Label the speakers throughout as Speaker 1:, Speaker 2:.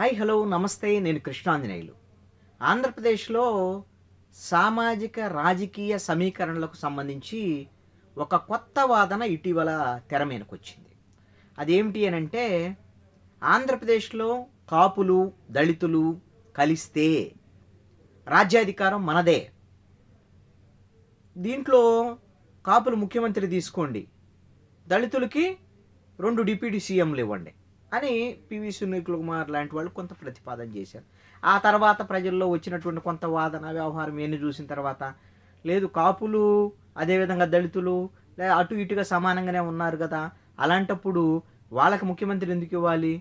Speaker 1: Hi hello నమస్తే నేను కృష్ణాంజనేయులు. ఆంధ్రప్రదేశ్లో సామాజిక రాజకీయ సమీకరణలకు సంబంధించి ఒక కొత్త వాదన ఇటీవల తెర మీదకి వచ్చింది. అదేమిటి అని అంటే ఆంధ్రప్రదేశ్లో కాపులు దళితులు కలిస్తే రాజ్యాధికారం మనదే. దీంట్లో కాపులు ముఖ్యమంత్రి తీసుకోండి. దళితులకి రెండు డిప్యూటీ సీఎంలు ఇవ్వండి. అని పివి సునీల్ కుమార్ లాంటి వాళ్ళు కొంత ప్రతిపాదన చేశారు. ఆ తర్వాత ప్రజల్లో వచ్చినటువంటి కొంత వాదన వ్యవహారం ఏమి చూసిన తర్వాత లేదు కాపులు అదేవిధంగా దళితులు అటు ఇటుగా సమానంగానే ఉన్నారు కదా. అలాంటప్పుడు వాళ్ళకి ముఖ్యమంత్రి ఎందుకు ఇవ్వాలి?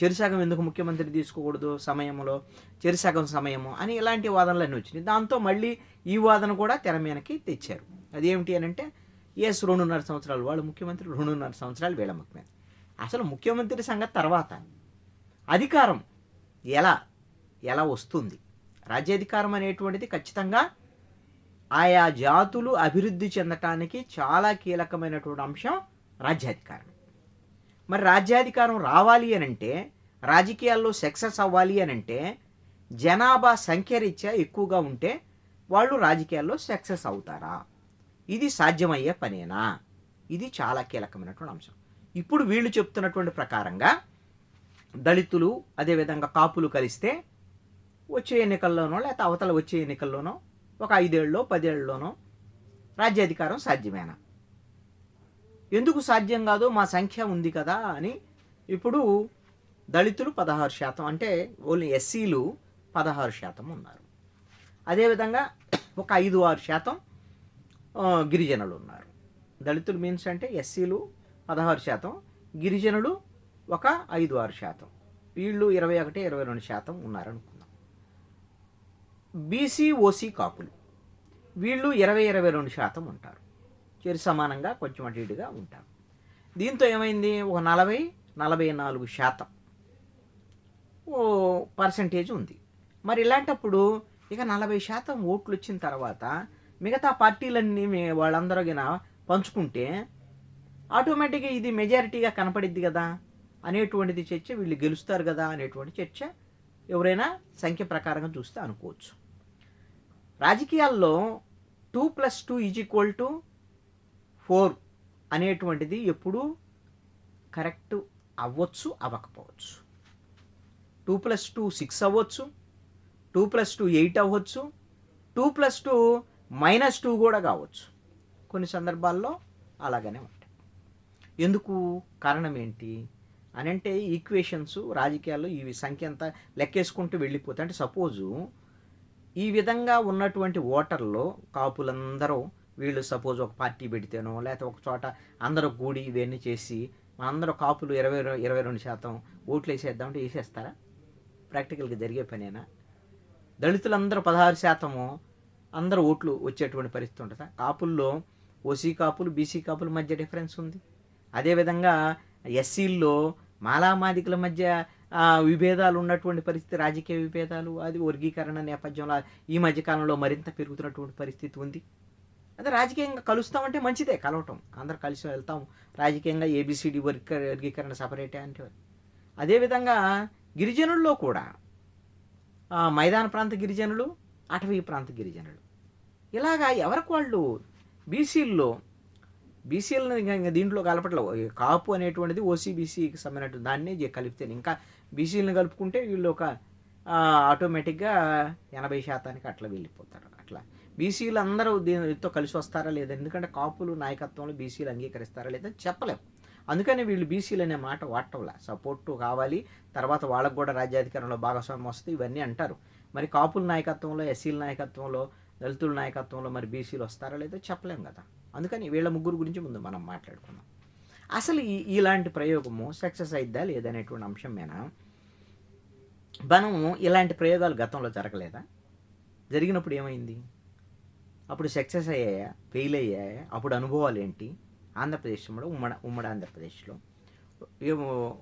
Speaker 1: చెరుసగం ఎందుకు ముఖ్యమంత్రి తీసుకోకూడదు సమయంలో? చెరుసగం సమయము అని ఇలాంటి వాదనలు అన్నీ వచ్చినాయి. దాంతో మళ్ళీ ఈ వాదన కూడా తెర మీదకి తెచ్చారు. అదేమిటి అని అంటే ఎస్ రెండున్నర సంవత్సరాలు వాళ్ళు ముఖ్యమంత్రి రెండున్నర సంవత్సరాలు వీళ్ళ ముఖ్యమంత్రి అసలు ముఖ్యమంత్రి సంగతి తర్వాత. అధికారం ఎలా ఎలా వస్తుంది? రాజ్యాధికారం అనేటువంటిది ఖచ్చితంగా ఆయా జాతులు అభివృద్ధి చెందటానికి చాలా కీలకమైనటువంటి అంశం రాజ్యాధికారం మరి రాజ్యాధికారం రావాలి అని అంటే రాజకీయాల్లో సక్సెస్ అవ్వాలి అని అంటే జనాభా సంఖ్య రీత్యా ఎక్కువగా ఉంటే వాళ్ళు రాజకీయాల్లో సక్సెస్ అవుతారా? ఇది సాధ్యమయ్యే పనేనా? ఇది చాలా కీలకమైనటువంటి అంశం. ఇప్పుడు వీళ్ళు చెప్తున్నటువంటి ప్రకారంగా దళితులు అదేవిధంగా కాపులు కలిస్తే వచ్చే ఎన్నికల్లోనో లేకపోతే అవతల వచ్చే ఎన్నికల్లోనో ఒక ఐదేళ్ళలో పదేళ్ళలోనో రాజ్యాధికారం సాధ్యమేనా? ఎందుకు సాధ్యం కాదు? మా సంఖ్య ఉంది కదా అని ఇప్పుడు దళితులు పదహారు శాతం అంటే ఓన్లీ ఎస్సీలు పదహారు శాతం ఉన్నారు. అదేవిధంగా ఒక ఐదు ఆరు శాతం గిరిజనులు ఉన్నారు. దళితులు మీన్స్ అంటే ఎస్సీలు పదహారు శాతం. గిరిజనులు ఒక ఐదు ఆరు శాతం. వీళ్ళు ఇరవై ఒకటి ఇరవై రెండు శాతం ఉన్నారనుకుందాం. బీసీ ఓసీ కాపులు. వీళ్ళు ఇరవై ఇరవై రెండు శాతం ఉంటారు. చేరి సమానంగా కొంచెం అటు ఇటుగా ఉంటారు. దీంతో ఏమైంది? ఒక నలభై నలభై నాలుగు శాతం. ఓ పర్సంటేజ్ ఉంది. మరి ఇలాంటప్పుడు ఇక నలభై శాతం ఓట్లు వచ్చిన తర్వాత మిగతా పార్టీలన్నీ వాళ్ళందరూ పంచుకుంటే ఆటోమేటిక్గా ఇది మెజారిటీగా కనపడిద్ది కదా అనేటువంటిది చర్చ వీళ్ళు గెలుస్తారు కదా అనేటువంటి చర్చ ఎవరైనా సంఖ్య ప్రకారంగా చూస్తే అనుకోవచ్చు. రాజకీయాల్లో two plus two is equal to four అనేటువంటిది ఎప్పుడూ కరెక్ట్ అవ్వచ్చు అవ్వకపోవచ్చు. టూ ప్లస్ టూ సిక్స్ అవ్వచ్చు టూ ప్లస్ టూ ఎయిట్ అవ్వచ్చు two plus two minus two కూడా కావచ్చు. కొన్ని సందర్భాల్లో అలాగనే ఉంటాయి ఎందుకు? కారణం ఏంటి అని అంటే ఈక్వేషన్స్ రాజకీయాల్లో ఇవి సంఖ్య అంతా లెక్కేసుకుంటూ వెళ్ళిపోతాయి అంటే సపోజు ఈ విధంగా ఉన్నటువంటి ఓటర్లో కాపులందరూ వీళ్ళు సపోజ్ ఒక పార్టీ పెడితేనో లేకపోతే ఒక చోట అందరూ కూడి ఇవన్నీ చేసి అందరూ కాపులు ఇరవై ఇరవై రెండు శాతం ఓట్లు వేసేద్దామంటే వేసేస్తారా? ప్రాక్టికల్గా జరిగే పనేనా? దళితులందరూ పదహారు శాతము అందరూ ఓట్లు వచ్చేటువంటి పరిస్థితి ఉంటుందా? కాపుల్లో ఓసీ కాపులు బీసీ కాపుల మధ్య డిఫరెన్స్ ఉంది. అదేవిధంగా ఎస్సీల్లో మాలామాదికుల మధ్య విభేదాలు ఉన్నటువంటి పరిస్థితి రాజకీయ విభేదాలు అది వర్గీకరణ నేపథ్యంలో ఈ మధ్యకాలంలో మరింత పెరుగుతున్నటువంటి పరిస్థితి ఉంది. అదే రాజకీయంగా కలుస్తామంటే మంచిదే కలవటం. అందరు కలిసి వెళ్తాం. రాజకీయంగా ఏబిసిడి వర్గ వర్గీకరణ సపరేటే అంటే అదేవిధంగా గిరిజనుల్లో కూడా మైదాన ప్రాంత గిరిజనులు అటవీ ప్రాంత గిరిజనులు. ఇలాగా ఎవరికి వాళ్ళు బీసీల్లో బీసీలను ఇంకా దీంట్లో కలపట్లేవు కాపు అనేటువంటిది ఓసీబీసీకి సంబంధించిన దాన్నే కలిపితే ఇంకా బీసీలను కలుపుకుంటే వీళ్ళు ఒక ఆటోమేటిక్గా ఎనభై శాతానికి అట్లా వెళ్ళిపోతారు. అట్లా. బీసీలు అందరూ దీనితో కలిసి వస్తారా లేదా? ఎందుకంటే కాపులు నాయకత్వంలో బీసీలు అంగీకరిస్తారా లేదా చెప్పలేం. అందుకని వీళ్ళు బీసీలు అనే మాట వాడటంలా. సపోర్టు కావాలి. తర్వాత వాళ్ళకు కూడా రాజ్యాధికారంలో భాగస్వామ్యం వస్తుంది. ఇవన్నీ అంటారు. మరి కాపుల నాయకత్వంలో ఎస్సీల నాయకత్వంలో దళితుల నాయకత్వంలో మరి బీసీలు వస్తారా లేదో చెప్పలేం కదా. అందుకని వీళ్ళ ముగ్గురు గురించి ముందు మనం మాట్లాడుకుందాం. అసలు ఈ ఇలాంటి ప్రయోగము సక్సెస్ అయిద్దా లేదనేటువంటి అంశం మీద మనము ఇలాంటి ప్రయోగాలు గతంలో జరగలేదా? జరిగినప్పుడు ఏమైంది? అప్పుడు సక్సెస్ అయ్యాయా? ఫెయిల్ అయ్యాయా? అప్పుడు అనుభవాలు ఏంటి? ఆంధ్రప్రదేశ్లో ఉమ్మడి ఉమ్మడి ఆంధ్రప్రదేశ్లో. ఏమో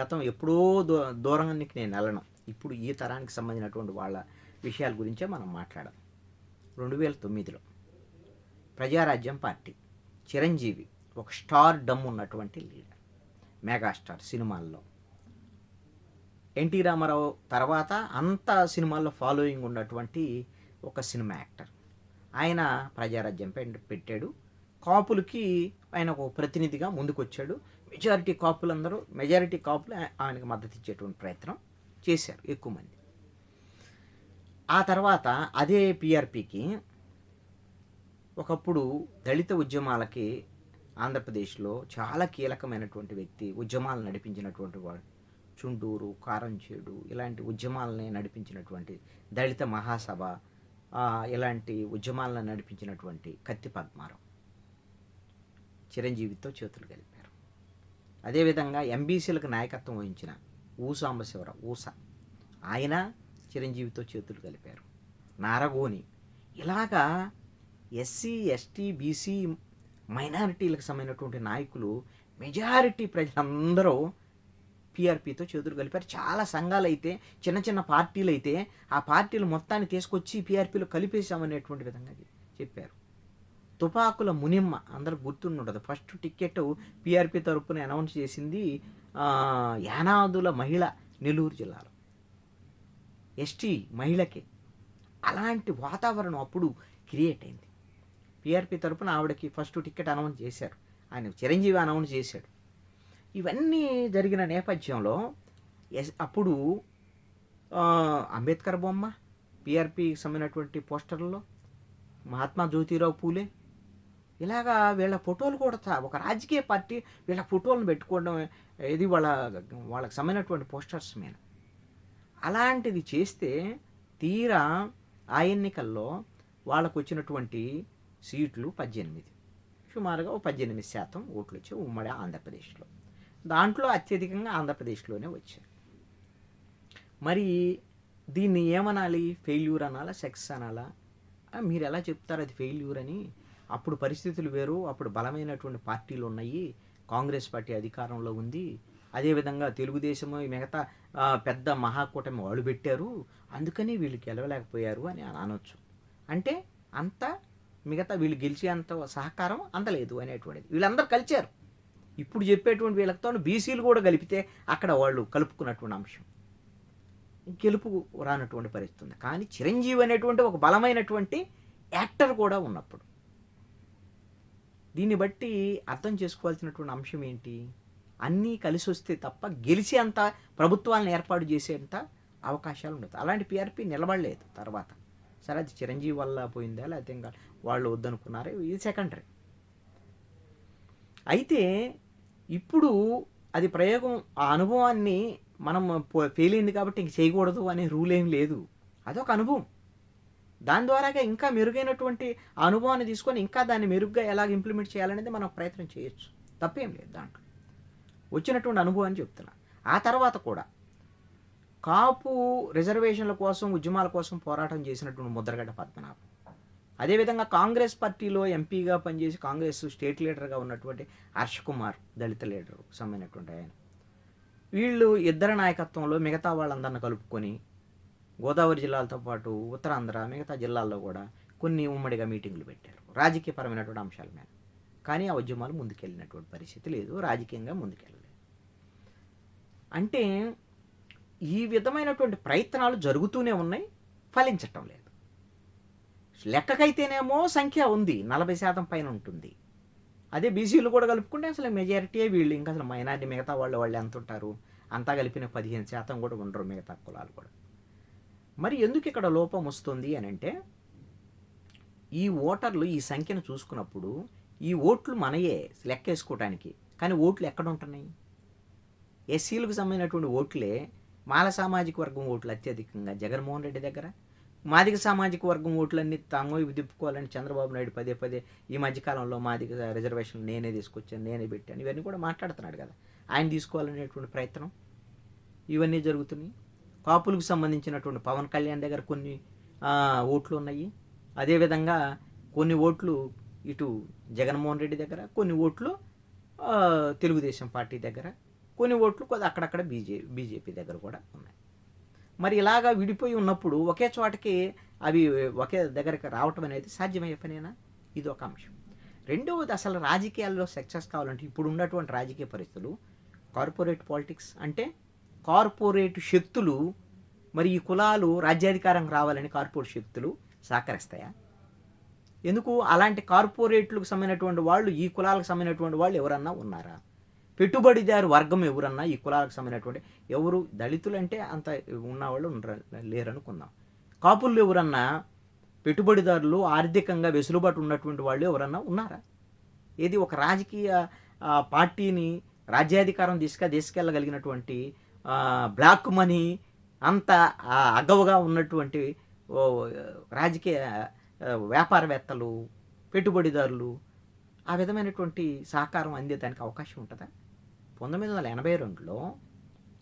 Speaker 1: గతం ఎప్పుడో దూ దూరానికి నేను వెళ్ళను. ఇప్పుడు ఈ తరానికి సంబంధించినటువంటి వాళ్ళ విషయాల గురించే మనం మాట్లాడాం రెండు వేల తొమ్మిదిలో. ప్రజారాజ్యం పార్టీ. చిరంజీవి ఒక స్టార్ డమ్ ఉన్నటువంటి లీడర్ మెగాస్టార్ సినిమాల్లో. ఎన్టీ రామారావు తర్వాత అంత సినిమాల్లో ఫాలోయింగ్ ఉన్నటువంటి ఒక సినిమా యాక్టర్. ఆయన ప్రజారాజ్యం పెట్టాడు. కాపులకి ఆయన ఒక ప్రతినిధిగా ముందుకొచ్చాడు. మెజారిటీ కాపులందరూ మెజారిటీ కాపులు ఆయనకు మద్దతు ఇచ్చేటువంటి ప్రయత్నం చేశారు ఎక్కువ మంది. ఆ తర్వాత అదే పిఆర్పికి ఒకప్పుడు దళిత ఉద్యమాలకి ఆంధ్రప్రదేశ్లో చాలా కీలకమైనటువంటి వ్యక్తి ఉద్యమాలు నడిపించినటువంటి వాడు. చుండూరు కారంచేడు ఇలాంటి ఉద్యమాలని నడిపించినటువంటి దళిత మహాసభ ఇలాంటి ఉద్యమాలను నడిపించినటువంటి కత్తి పద్మారావు. చిరంజీవితో చేతులు కలిపారు. అదేవిధంగా ఎంబీసీలకు నాయకత్వం వహించిన ఊసాంబశివరావు ఊస. ఆయన చిరంజీవితో చేతులు కలిపారు. నారగోని. ఇలాగా ఎస్సీ ఎస్టీ బీసీ మైనారిటీలకు సంబంధించినటువంటి నాయకులు మెజారిటీ ప్రజలందరూ పీఆర్పీతో చేతులు కలిపారు. చాలా సంఘాలు అయితే చిన్న చిన్న పార్టీలు అయితే ఆ పార్టీలు మొత్తాన్ని తీసుకొచ్చి పీఆర్పీలో కలిపేశామనేటువంటి విధంగా చెప్పారు. తుపాకుల మునిమ్మ అందరూ గుర్తుండదు ఫస్ట్ టికెట్ పీఆర్పీ తరపున అనౌన్స్ చేసింది యానాదుల మహిళ నెల్లూరు జిల్లాలో. ఎస్టీ మహిళకి. అలాంటి వాతావరణం అప్పుడు క్రియేట్ అయింది. పీఆర్పీ తరపున ఆవిడకి ఫస్ట్ టికెట్ అనౌన్స్ చేశారు. ఆయన చిరంజీవి అనౌన్స్ చేశాడు. ఇవన్నీ జరిగిన నేపథ్యంలో ఎస్ అప్పుడు అంబేద్కర్ బొమ్మ పిఆర్పికి సంబంధించినటువంటి పోస్టర్లలో మహాత్మా జ్యోతిరావు పూలే. ఇలాగా వీళ్ళ ఫోటోలు కూడా తా- ఒక రాజకీయ పార్టీ వీళ్ళ ఫోటోలను పెట్టుకోవడం ఇది వాళ్ళ వాళ్ళకి సంబంధించినటువంటి పోస్టర్స్ మీద. అలాంటిది చేస్తే తీరా ఆ ఎన్నికల్లో వాళ్ళకు వచ్చినటువంటి సీట్లు పద్దెనిమిది. సుమారుగా ఓ పద్దెనిమిది శాతం ఓట్లు వచ్చాయి ఉమ్మడి ఆంధ్రప్రదేశ్లో. దాంట్లో అత్యధికంగా ఆంధ్రప్రదేశ్లోనే వచ్చాయి. మరి దీన్ని ఏమనాలి? ఫెయిల్యూర్ అనాలా? సక్సెస్ అనాలా? మీరు ఎలా చెప్తారు అది ఫెయిల్యూర్ అని? అప్పుడు పరిస్థితులు వేరు అప్పుడు బలమైనటువంటి పార్టీలు ఉన్నాయి కాంగ్రెస్ పార్టీ అధికారంలో ఉంది. అదేవిధంగా తెలుగుదేశం మిగతా పెద్ద మహాకూటమి వాళ్ళు పెట్టారు. అందుకని వీళ్ళు గెలవలేకపోయారు అని అనొచ్చు. అంటే అంత మిగతా వీళ్ళు గెలిచేంత సహకారం అందలేదు అనేటువంటిది. వీళ్ళందరూ కలిచారు. ఇప్పుడు చెప్పేటువంటి వీళ్ళతో బీసీలు కూడా కలిపితే అక్కడ వాళ్ళు కలుపుకున్నటువంటి అంశం. గెలుపు రానటువంటి పరిస్థితి ఉంది. కానీ చిరంజీవి అనేటువంటి ఒక బలమైనటువంటి యాక్టర్ కూడా ఉన్నప్పుడు దీన్ని బట్టి అర్థం చేసుకోవాల్సినటువంటి అంశం ఏంటి? అన్నీ కలిసి వస్తే తప్ప గెలిచేంత ప్రభుత్వాలను ఏర్పాటు చేసేంత అవకాశాలు ఉండదు. అలాంటి పిఆర్పి నిలబడలేదు తర్వాత. సరే అది చిరంజీవి వల్ల పోయిందా? లేకపోతే ఇంకా వాళ్ళు వద్దనుకున్నారే? ఇది సెకండరీ అయితే ఇప్పుడు అది ప్రయోగం ఆ అనుభవాన్ని మనం ఫెయిల్ అయింది కాబట్టి ఇంక చేయకూడదు అనే రూల్ ఏం లేదు. అదొక అనుభవం. దాని ద్వారాగా ఇంకా మెరుగైనటువంటి ఆ అనుభవాన్ని తీసుకొని ఇంకా దాన్ని మెరుగ్గా ఎలాగ ఇంప్లిమెంట్ చేయాలనేది మనం ప్రయత్నం చేయొచ్చు. తప్పేం లేదు దాంట్లో. వచ్చినటువంటి అనుభవాన్ని చెప్తున్నా. ఆ తర్వాత కూడా కాపు రిజర్వేషన్ల కోసం ఉద్యమాల కోసం పోరాటం చేసినటువంటి ముద్రగడ్డ పద్మనాభం. అదేవిధంగా కాంగ్రెస్ పార్టీలో ఎంపీగా పనిచేసి కాంగ్రెస్ స్టేట్ లీడర్గా ఉన్నటువంటి హర్ష కుమార్ దళిత లీడర్ సంబంధించినటువంటి ఆయన. వీళ్ళు ఇద్దరు నాయకత్వంలో మిగతా వాళ్ళందరిని కలుపుకొని గోదావరి జిల్లాలతో పాటు ఉత్తరాంధ్ర మిగతా జిల్లాల్లో కూడా కొన్ని ఉమ్మడిగా మీటింగులు పెట్టారు. రాజకీయపరమైనటువంటి అంశాల మీద. కానీ ఆ ఉద్యమాలు ముందుకెళ్ళినటువంటి పరిస్థితి లేదు. రాజకీయంగా ముందుకెళ్ళలేదు. అంటే ఈ విధమైనటువంటి ప్రయత్నాలు జరుగుతూనే ఉన్నాయి. ఫలించటం లేదు. లెక్కకైతేనేమో సంఖ్య ఉంది. నలభై శాతం పైన ఉంటుంది. అదే బీసీలు కూడా కలుపుకుంటే అసలు మెజారిటీ వీళ్ళు. ఇంకా అసలు మైనారిటీ మిగతా వాళ్ళు వాళ్ళు ఎంత ఉంటారు? అంతా కలిపిన పదిహేను శాతం కూడా ఉండరు మిగతా కులాలు కూడా. మరి ఎందుకు ఇక్కడ లోపం వస్తుంది అని అంటే ఈ ఓటర్లు ఈ సంఖ్యను చూసుకున్నప్పుడు ఈ ఓట్లు మనయే లెక్కేసుకోవడానికి కానీ ఓట్లు ఎక్కడ ఉంటున్నాయి? ఎస్సీలకు సంబంధించినటువంటి ఓట్లే మాల సామాజిక వర్గం ఓట్లు అత్యధికంగా జగన్మోహన్ రెడ్డి దగ్గర. మాదిగ సామాజిక వర్గం ఓట్లన్నీ తాము ఇవి తిప్పుకోవాలని చంద్రబాబు నాయుడు పదే పదే ఈ మధ్యకాలంలో మాదిగ రిజర్వేషన్ నేనే తీసుకొచ్చాను నేనే పెట్టాను ఇవన్నీ కూడా మాట్లాడుతున్నాడు కదా. ఆయన తీసుకోవాలనేటువంటి ప్రయత్నం. ఇవన్నీ జరుగుతున్నాయి. కాపులకు సంబంధించినటువంటి పవన్ కళ్యాణ్ దగ్గర కొన్ని ఓట్లు ఉన్నాయి. అదేవిధంగా కొన్ని ఓట్లు ఇటు జగన్మోహన్ రెడ్డి దగ్గర కొన్ని ఓట్లు తెలుగుదేశం పార్టీ దగ్గర. కొన్ని ఓట్లు కొద్ది అక్కడక్కడ బీజే బీజేపీ దగ్గర కూడా ఉన్నాయి. మరి ఇలాగా విడిపోయి ఉన్నప్పుడు ఒకే చోటకి అవి ఒకే దగ్గరికి రావటం అనేది సాధ్యమయ్యే పనేనా? ఇది ఒక అంశం. రెండవది అసలు రాజకీయాల్లో సక్సెస్ కావాలంటే ఇప్పుడు ఉన్నటువంటి రాజకీయ పరిస్థితులు కార్పొరేట్ పాలిటిక్స్ అంటే కార్పొరేట్ శక్తులు మరి ఈ కులాలు రాజ్యాధికారం రావాలని కార్పొరేట్ శక్తులు సహకరిస్తాయా? ఎందుకు? అలాంటి కార్పొరేట్లకు సంబంధించినటువంటి వాళ్ళు ఈ కులాలకు సంబంధించినటువంటి వాళ్ళు ఎవరన్నా ఉన్నారా? పెట్టుబడిదారు వర్గం ఎవరన్నా ఈ కులాలకు సంబంధించినటువంటి ఎవరు దళితులు అంటే అంత ఉన్నవాళ్ళు లేరనుకుందాం. కాపుల్లో ఎవరన్నా పెట్టుబడిదారులు ఆర్థికంగా వెసులుబాటు ఉన్నటువంటి వాళ్ళు ఎవరన్నా ఉన్నారా? ఏది ఒక రాజకీయ పార్టీని రాజ్యాధికారం తీసుక తీసుకెళ్ళగలిగినటువంటి బ్లాక్ మనీ అంత అగవగా ఉన్నటువంటి రాజకీయ వ్యాపారవేత్తలు పెట్టుబడిదారులు ఆ విధమైనటువంటి సహకారం అందేదానికి అవకాశం ఉంటుందా? పంతొమ్మిది వందల ఎనభై రెండులో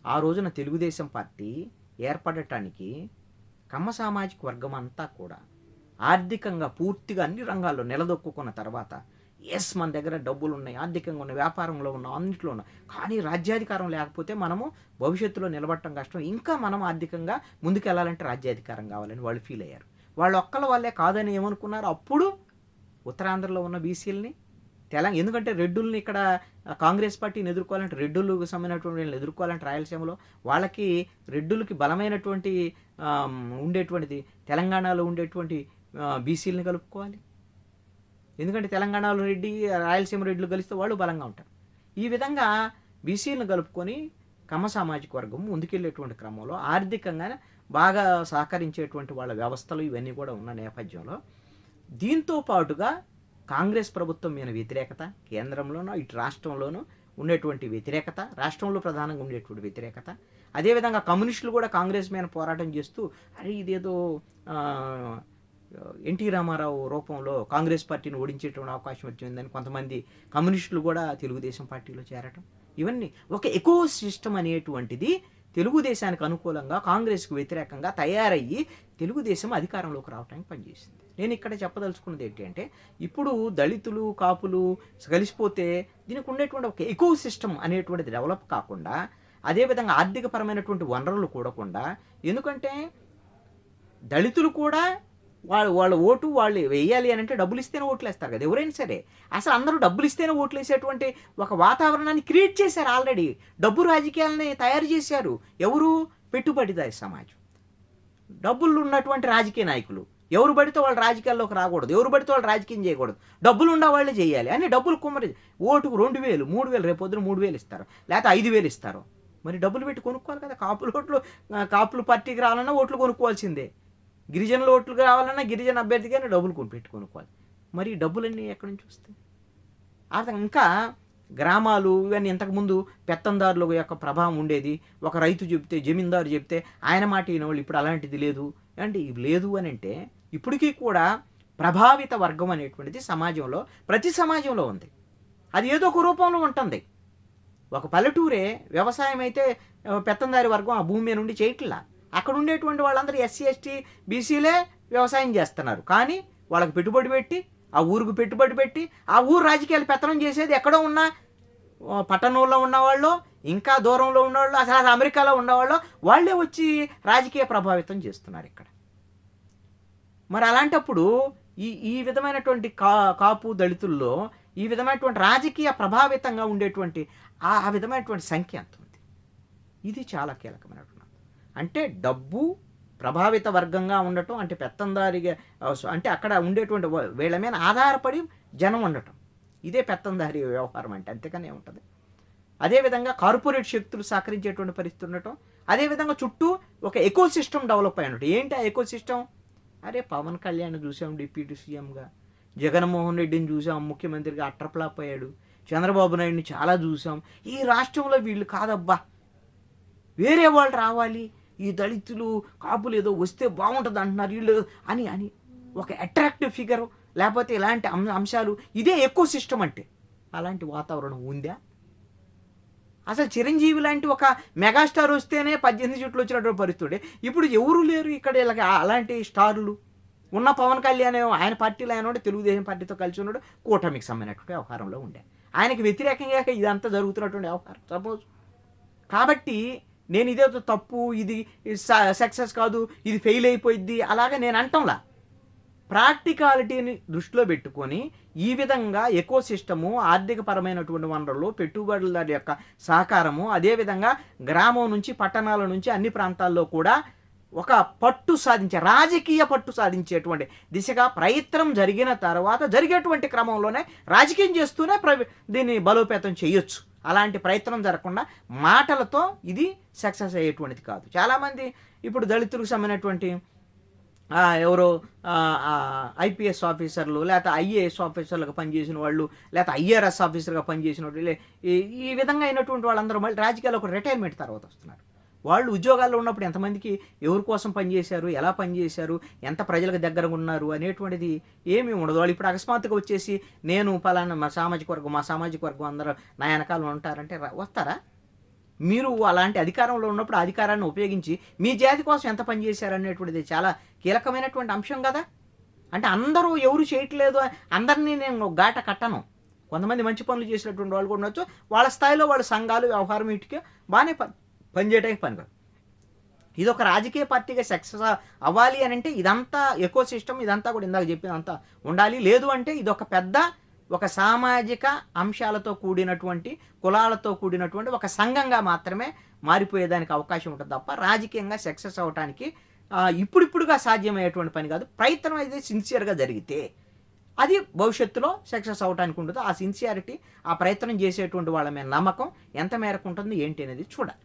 Speaker 1: ఆ రోజున తెలుగుదేశం పార్టీ ఏర్పడటానికి కమ్మ సామాజిక వర్గం అంతా కూడా ఆర్థికంగా పూర్తిగా అన్ని రంగాల్లో నిలదొక్కున్న తర్వాత ఎస్ మన దగ్గర డబ్బులు ఉన్నాయి ఆర్థికంగా ఉన్న వ్యాపారంలో ఉన్న అన్నింటిలో ఉన్న. కానీ రాజ్యాధికారం లేకపోతే మనము భవిష్యత్తులో నిలబడటం కష్టం. ఇంకా మనం ఆర్థికంగా ముందుకెళ్ళాలంటే రాజ్యాధికారం కావాలని వాళ్ళు ఫీల్ అయ్యారు. వాళ్ళు ఒక్కల వాళ్ళే కాదని ఏమనుకున్నారు? అప్పుడు ఉత్తరాంధ్రలో ఉన్న బీసీలని తెలంగాణ ఎందుకంటే రెడ్డుల్ని ఇక్కడ కాంగ్రెస్ పార్టీని ఎదుర్కోవాలంటే రెడ్డులకు సంబంధించినటువంటి వీళ్ళని ఎదుర్కోవాలంటే రాయలసీమలో వాళ్ళకి రెడ్డులకి బలమైనటువంటి ఉండేటువంటిది తెలంగాణలో ఉండేటువంటి బీసీలను కలుపుకోవాలి. ఎందుకంటే తెలంగాణలో రెడ్డి రాయలసీమ రెడ్లు కలిస్తే వాళ్ళు బలంగా ఉంటారు. ఈ విధంగా బీసీలను కలుపుకొని కమ సామాజిక వర్గం ముందుకెళ్ళేటువంటి క్రమంలో ఆర్థికంగా బాగా సహకరించేటువంటి వాళ్ళ వ్యవస్థలు ఇవన్నీ కూడా ఉన్న నేపథ్యంలో దీంతో పాటుగా కాంగ్రెస్ ప్రభుత్వం మీద వ్యతిరేకత కేంద్రంలోనూ ఇటు రాష్ట్రంలోనూ ఉండేటువంటి వ్యతిరేకత రాష్ట్రంలో ప్రధానంగా ఉండేటువంటి వ్యతిరేకత. అదేవిధంగా కమ్యూనిస్టులు కూడా కాంగ్రెస్ మీద పోరాటం చేస్తూ అరే ఇదేదో ఎన్టీ రామారావు రూపంలో కాంగ్రెస్ పార్టీని ఓడించేటువంటి అవకాశం వచ్చిందని కొంతమంది కమ్యూనిస్టులు కూడా తెలుగుదేశం పార్టీలో చేరటం. ఇవన్నీ ఒక ఎకో సిస్టమ్ అనేటువంటిది తెలుగుదేశానికి అనుకూలంగా కాంగ్రెస్కు వ్యతిరేకంగా తయారయ్యి తెలుగుదేశం అధికారంలోకి రావడానికి పనిచేసింది. నేను ఇక్కడ చెప్పదలుచుకున్నది ఏంటి అంటే ఇప్పుడు దళితులు కాపులు కలిసిపోతే దీనికి ఉండేటువంటి ఒక ఎకో సిస్టమ్ అనేటువంటిది డెవలప్ కాకుండా అదేవిధంగా ఆర్థికపరమైనటువంటి వనరులు కూడకుండా ఎందుకంటే దళితులు కూడా వాళ్ళు వాళ్ళ ఓటు వాళ్ళు వేయాలి అని అంటే డబ్బులు ఇస్తేనే ఓట్లు వేస్తారు కదా ఎవరైనా సరే. అసలు అందరూ డబ్బులు ఇస్తేనే ఓట్లు వేసేటువంటి ఒక వాతావరణాన్ని క్రియేట్ చేశారు ఆల్రెడీ. డబ్బు రాజకీయాలని తయారు చేశారు ఎవరు? పెట్టుబడిదారి సమాజం. డబ్బులు ఉన్నటువంటి రాజకీయ నాయకులు. ఎవరు పడితే వాళ్ళు రాజకీయాల్లోకి రాకూడదు. ఎవరు పడితే వాళ్ళు రాజకీయం చేయకూడదు. డబ్బులు ఉన్న వాళ్ళే చేయాలి. అని డబ్బులు కుమ్మరి ఓటుకు రెండు వేలు మూడు వేలు రేపు పొద్దున మూడు వేలు ఇస్తారు. లేకపోతే ఐదు వేలు ఇస్తారు. మరి డబ్బులు పెట్టి కొనుక్కోవాలి కదా. కాపులు ఓట్లు కాపులు పార్టీకి రావాలన్నా ఓట్లు కొనుక్కోవాల్సిందే. గిరిజనుల ఓట్లు రావాలన్నా గిరిజన అభ్యర్థిగానే డబ్బులు కొని పెట్టి కొనుక్కోవాలి. మరి డబ్బులన్నీ ఎక్కడి నుంచి వస్తాయి? ఆ ఇంకా గ్రామాలు ఇవన్నీ ఇంతకుముందు పెత్తందారుల యొక్క ప్రభావం ఉండేది. ఒక రైతు చెప్తే జమీందారు చెప్తే ఆయన మాట వినేవాళ్ళు ఇప్పుడు అలాంటిది లేదు. అంటే ఇది లేదు అని అంటే ఇప్పటికీ కూడా ప్రభావిత వర్గం అనేటువంటిది సమాజంలో ప్రతి సమాజంలో ఉంది. అది ఏదో ఒక రూపంలో ఉంటుంది. ఒక పల్లెటూరే వ్యవసాయం అయితే పెత్తందారి వర్గం ఆ భూమి నుండి చేయట్లా. అక్కడ ఉండేటువంటి వాళ్ళందరూ ఎస్సీ ఎస్టీ బీసీలే వ్యవసాయం చేస్తున్నారు. కానీ వాళ్ళకి పెట్టుబడి పెట్టి ఆ ఊరికి పెట్టుబడి పెట్టి ఆ ఊరు రాజకీయాలు పెత్తనం చేసేది ఎక్కడో ఉన్న పట్టణంలో ఉన్నవాళ్ళు ఇంకా దూరంలో ఉన్నవాళ్ళు అసలు అసలు అమెరికాలో ఉన్నవాళ్ళు వాళ్ళే వచ్చి రాజకీయ ప్రభావితం చేస్తున్నారు ఇక్కడ. మరి అలాంటప్పుడు ఈ ఈ విధమైనటువంటి కా కాపు దళితుల్లో ఈ విధమైనటువంటి రాజకీయ ప్రభావితంగా ఉండేటువంటి ఆ విధమైనటువంటి సంఖ్య ఎంత ఉంది? ఇది చాలా కీలకమైనటువంటి అంటే డబ్బు ప్రభావిత వర్గంగా ఉండటం అంటే పెత్తందారిగా అంటే అక్కడ ఉండేటువంటి వీళ్ళ మీద ఆధారపడి జనం ఉండటం. ఇదే పెత్తందారి వ్యవహారం అంటే అంతేకానే ఉంటుంది. అదేవిధంగా కార్పొరేట్ శక్తులు సహకరించేటువంటి పరిస్థితి ఉండటం. అదేవిధంగా చుట్టూ ఒక ఎకో సిస్టమ్ డెవలప్ అయి ఉండటం ఏంటి ఆ ఎకో సిస్టమ్ అరే పవన్ కళ్యాణ్ చూసాం డిప్యూటీ సీఎంగా. జగన్మోహన్ రెడ్డిని చూసాం ముఖ్యమంత్రిగా అట్రప్లాప్ అయ్యాడు. చంద్రబాబు నాయుడిని చాలా చూసాం. ఈ రాష్ట్రంలో వీళ్ళు కాదబ్బా. వేరే వాళ్ళు రావాలి. ఈ దళితులు కాపులు ఏదో వస్తే బాగుంటుంది అంటున్నారు వీళ్ళు అని అని. ఒక అట్రాక్టివ్ ఫిగర్ లేకపోతే ఇలాంటి అం అంశాలు. ఇదే ఎక్కువ సిస్టమ్ అంటే. అలాంటి వాతావరణం ఉందా? అసలు చిరంజీవి లాంటి ఒక మెగాస్టార్ వస్తేనే పద్దెనిమిది చుట్లు వచ్చినటువంటి పరిస్థితుడే. ఇప్పుడు ఎవరు లేరు ఇక్కడ ఇలాగ అలాంటి స్టార్లు? ఉన్న పవన్ కళ్యాణ్ ఆయన పార్టీలో ఆయన ఉండే తెలుగుదేశం పార్టీతో కలిసి ఉన్నాడు కూటమికి సంబంధించినటువంటి వ్యవహారంలో ఉండే. ఆయనకి వ్యతిరేకంగా ఇదంతా జరుగుతున్నటువంటి వ్యవహారం సపోజ్. కాబట్టి నేను ఇదేదో తప్పు ఇది సక్సెస్ కాదు ఇది ఫెయిల్ అయిపోయింది అలాగే నేను అంటంలా. ప్రాక్టికాలిటీని దృష్టిలో పెట్టుకొని ఈ విధంగా ఎకో సిస్టము ఆర్థికపరమైనటువంటి వనరులు పెట్టుబడుల యొక్క సహకారము అదేవిధంగా గ్రామం నుంచి పట్టణాల నుంచి అన్ని ప్రాంతాల్లో కూడా ఒక పట్టు సాధించే రాజకీయ పట్టు సాధించేటువంటి దిశగా ప్రయత్నం జరిగిన తర్వాత జరిగేటువంటి క్రమంలోనే రాజకీయం చేస్తూనే ప్రవి దీన్ని బలోపేతం చేయొచ్చు. అలాంటి ప్రయత్నం జరగకుండా మాటలతో ఇది సక్సెస్ అయ్యేటువంటిది కాదు. చాలామంది ఇప్పుడు దళితులకు సంబంధించినటువంటి ఎవరో ఐపీఎస్ ఆఫీసర్లు లేకపోతే ఐఏఎస్ ఆఫీసర్లుగా పనిచేసిన వాళ్ళు లేకపోతే ఐఆర్ఎస్ ఆఫీసర్గా పనిచేసిన వాళ్ళు లే- ఈ- విధంగా అయినటువంటి వాళ్ళందరూ మళ్ళీ రాజకీయాల్లో ఒక రిటైర్మెంట్ తర్వాత వస్తున్నారు. వాళ్ళు ఉద్యోగాల్లో ఉన్నప్పుడు ఎంతమందికి ఎవరి కోసం పనిచేశారు ఎలా పనిచేశారు ఎంత ప్రజలకు దగ్గరగా ఉన్నారు అనేటువంటిది ఏమీ ఉండదు. వాళ్ళు ఇప్పుడు అకస్మాత్తుగా వచ్చేసి నేను పలానా మా సామాజిక వర్గం మా సామాజిక వర్గం అందరూ నా వెనకాల ఉంటారంటే రా- వస్తారా? మీరు అలాంటి అధికారంలో ఉన్నప్పుడు అధికారాన్ని ఉపయోగించి మీ జాతి కోసం ఎంత పనిచేశారు అనేటువంటిది చాలా కీలకమైనటువంటి అంశం కదా. అంటే అందరూ ఎవరు చేయట్లేదు అందరినీ నేను గాట కట్టను. కొంతమంది మంచి పనులు చేసినటువంటి వాళ్ళు కూడా ఉండొచ్చు. వాళ్ళ స్థాయిలో వాళ్ళ సంఘాలు వ్యవహారం ఇటుకే బాగానే పని పనిచేయడానికి పని కాదు. ఇది ఒక రాజకీయ పార్టీగా సక్సెస్ అవ్వాలి అని అంటే ఇదంతా ఎకో సిస్టమ్ ఇదంతా కూడా ఇందాక చెప్పినంతా ఉండాలి. లేదు అంటే ఇది ఒక పెద్ద ఒక సామాజిక అంశాలతో కూడినటువంటి కులాలతో కూడినటువంటి ఒక సంఘంగా మాత్రమే మారిపోయేదానికి అవకాశం ఉంటుంది తప్ప రాజకీయంగా సక్సెస్ అవ్వటానికి ఇప్పుడిప్పుడుగా సాధ్యమయ్యేటువంటి పని కాదు. ప్రయత్నం అయితే సిన్సియర్గా జరిగితే అది భవిష్యత్తులో సక్సెస్ అవడానికి ఉంటుంది. ఆ సిన్సియారిటీ ఆ ప్రయత్నం చేసేటువంటి వాళ్ళ మీద నమ్మకం ఎంత మేరకు ఉంటుంది ఏంటి అనేది చూడాలి.